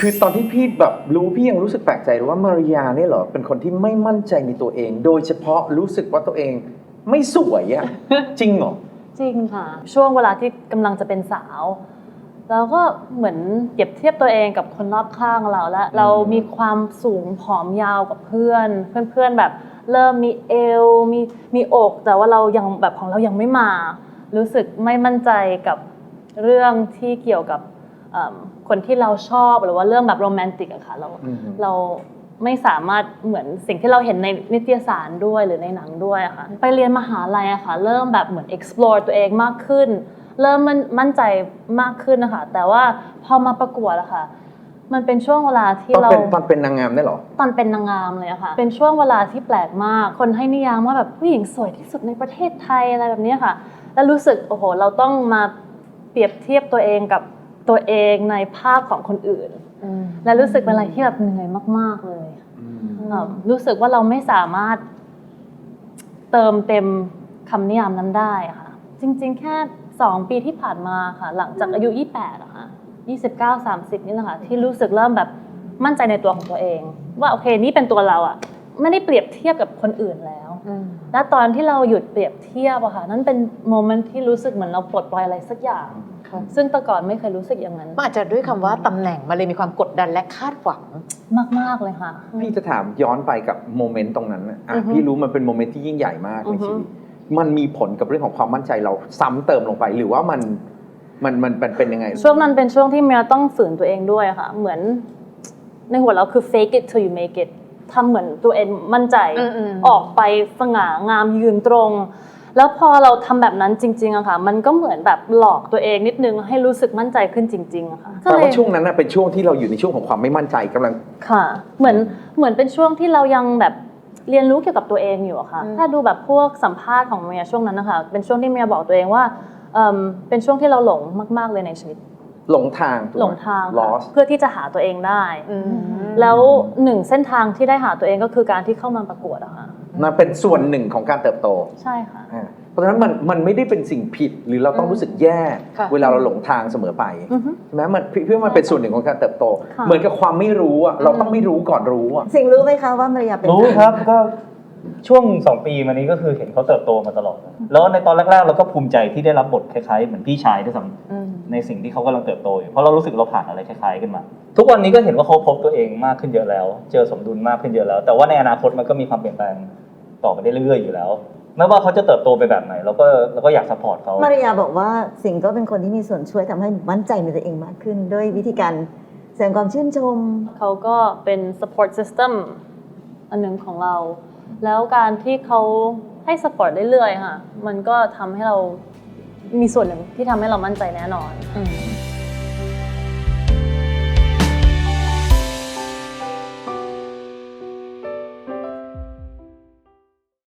คือตอนที่พี่แบบรู้พี่ยังรู้สึกแปลกใจเลยว่ามาริยาเนี่ยเหรอเป็นคนที่ไม่มั่นใจในตัวเอง โดยเฉพาะรู้สึกว่าตัวเองไม่สวยอะจริงเหรอจริงค่ะ ช่วงเวลาที่กำลังจะเป็นสาวเราก็เหมือนเปรียบเทียบตัวเองกับคนรอบข้างเราแล้วเรามีความสูงผอมยาวกับเพื่อน เพื่อนๆแบบเริ่มมีเอวมีมีอก แต่ว่าเรายังแบบของเรายังไม่มา รู้สึกไม่มั่นใจกับเรื่องที่เกี่ยวกับเอิ่ม คนที่เราชอบหรือว่าเรื่องแบบโรแมนติกอะค่ะเราอืมเราไม่สามารถเหมือนสิ่งที่เราเห็นในนิตยสารด้วยหรือในหนังด้วยอะค่ะไปเรียนมหาลัยอะค่ะเริ่มแบบเหมือน explore ตัวเองมากขึ้น เริ่มมั่นมั่นใจมากขึ้นนะคะแต่ว่าพอมาประกวดอะค่ะ มันเป็นช่วงเวลาที่ตอนเราเป็นตอนเป็นนางงามได้เหรอตอนเป็นนางงามเลยอะค่ะเป็นช่วงเวลาที่แปลกมาก คนให้นิยามว่าแบบผู้หญิงสวยที่สุดในประเทศไทยอะไรแบบนี้ค่ะ แล้วรู้สึกโอ้โหเราต้องมาเปรียบเทียบตัวเองกับ ตัวเองในภาพของคนอื่น และรู้สึกเป็นอะไรที่แบบเหนื่อยมาก ๆเลยเอิ่มรู้สึกว่าเราไม่สามารถเติมเต็มคำนิยามนั้นได้อะค่ะ จริง ๆ แค่2ปีที่ผ่านมาค่ะ หลังจากอายุ 28อะค่ะ29 30 นี่แหละค่ะที่รู้สึกเริ่มแบบมั่นใจในตัวของตัวเอง ว่าโอเคนี่เป็นตัวเราอะไม่ได้เปรียบเทียบกับคนอื่นแล้ว และตอนที่เราหยุดเปรียบเทียบอะค่ะนั่นเป็นโมเมนต์ที่รู้สึกเหมือนเราปลดปล่อยอะไรสักอย่าง ซึ่งแต่ก่อนไม่เคยรู้สึกอย่างนั้นมันอาจจะด้วยคำว่าตำแหน่งมันเลยมีความกดดันและคาดหวังมาก ๆ เลยค่ะ พี่จะถามย้อนไปกับโมเมนต์ตรงนั้นน่ะอะอือฮึพี่รู้มันเป็นโมเมนต์ที่ยิ่งใหญ่มากในอือฮึชีวิตมันมีผลกับเรื่องของความมั่นใจเราซ้ำเติมลงไป หรือว่ามันมันมันเป็นเป็นยังไง ช่วงนั้นเป็นช่วงที่เมียต้องฝืนตัวเองด้วยค่ะ เหมือนในหัวเราคือ fake it till you make it ทำเหมือนตัวเองมั่นใจอืมอืมออกไปสง่างามยืนตรง แล้วพอเราทำแบบนั้นจริงๆอะค่ะ มันก็เหมือนแบบหลอกตัวเองนิดนึงให้รู้สึกมั่นใจขึ้นจริงๆอะค่ะแปลว่าช่วงนั้นน่ะเป็นช่วงที่เราอยู่ในช่วงของความไม่มั่นใจกำลังค่ะ เหมือนเหมือนเป็นช่วงที่เรายังแบบเรียนรู้เกี่ยวกับตัวเองอยู่อะค่ะอืมถ้าดูแบบพวกสัมภาษณ์ของเมียช่วงนั้นนะคะ เป็นช่วงที่เมียบอกตัวเองว่าเอิ่มเป็นช่วงที่เราหลงมาก ๆเลยในชีวิต หลงทางถูกไมหลงทางค่ะ lost เพื่อที่จะหาตัวเองได้อืมแล้วหนึ่งเส้นทางที่ได้หาตัวเองก็คือการที่เข้ามาประกวดอะค่ะ นั่นเป็นส่วนหนึ่งของการเติบโต ใช่ค่ะ อ่าเพราะฉะนั้นมันมันไม่ได้เป็นสิ่งผิดหรือเราต้องอืมรู้สึกแย่ ค่ะเวลาเราหลงทางเสมอไปอือฮึใช่ไหมมันเพื่อมันเป็นส่วนหนึ่งของการเติบโต ค่ะ เหมือนกับความไม่รู้อะเราต้องไม่รู้ก่อนรู้อะสิ่งรู้ไหมคะว่ามาริยาเป็นรู้ครับก็ช่วงสองปีมานี้ก็คือเห็นเขาเติบโตมาตลอด แล้วในตอนแรกๆเราก็ภูมิใจที่ได้รับบทคล้ายๆเหมือนพี่ชายด้วยซ้อืมำในสิ่งที่เขากำลังเติบโตอยู่เพราะเรารู้สึกเราผ่านอะไรคล้ายๆกันมา ทุกวันนี้ก็เห็นว่าเขาพบตัวเองมากขึ้นเยอะแล้ว เจอสมดุลมากขึ้นเยอะแล้ว แต่ว่าในอนาคตมันก็มีความเปลี่ยนแปลง ต่อไปได้เรื่อยๆอยู่แล้วไม่ว่าเขาจะเติบโตไปแบบไหนเราก็เราก็อยากสปอร์ตเขามาริยาบอกว่าสิงห์ก็เป็นคนที่มีส่วนช่วยทำให้มั่นใจในตัวเองมากขึ้น ด้วยวิธีการแสดงความชื่นชม เขาก็เป็น support system อันหนึ่งของเรา แล้วการที่เขาให้ support เรื่อยๆค่ะ มันก็ทำให้เรามีส่วนหนึ่งที่ทำให้เรามั่นใจแน่นอนอืม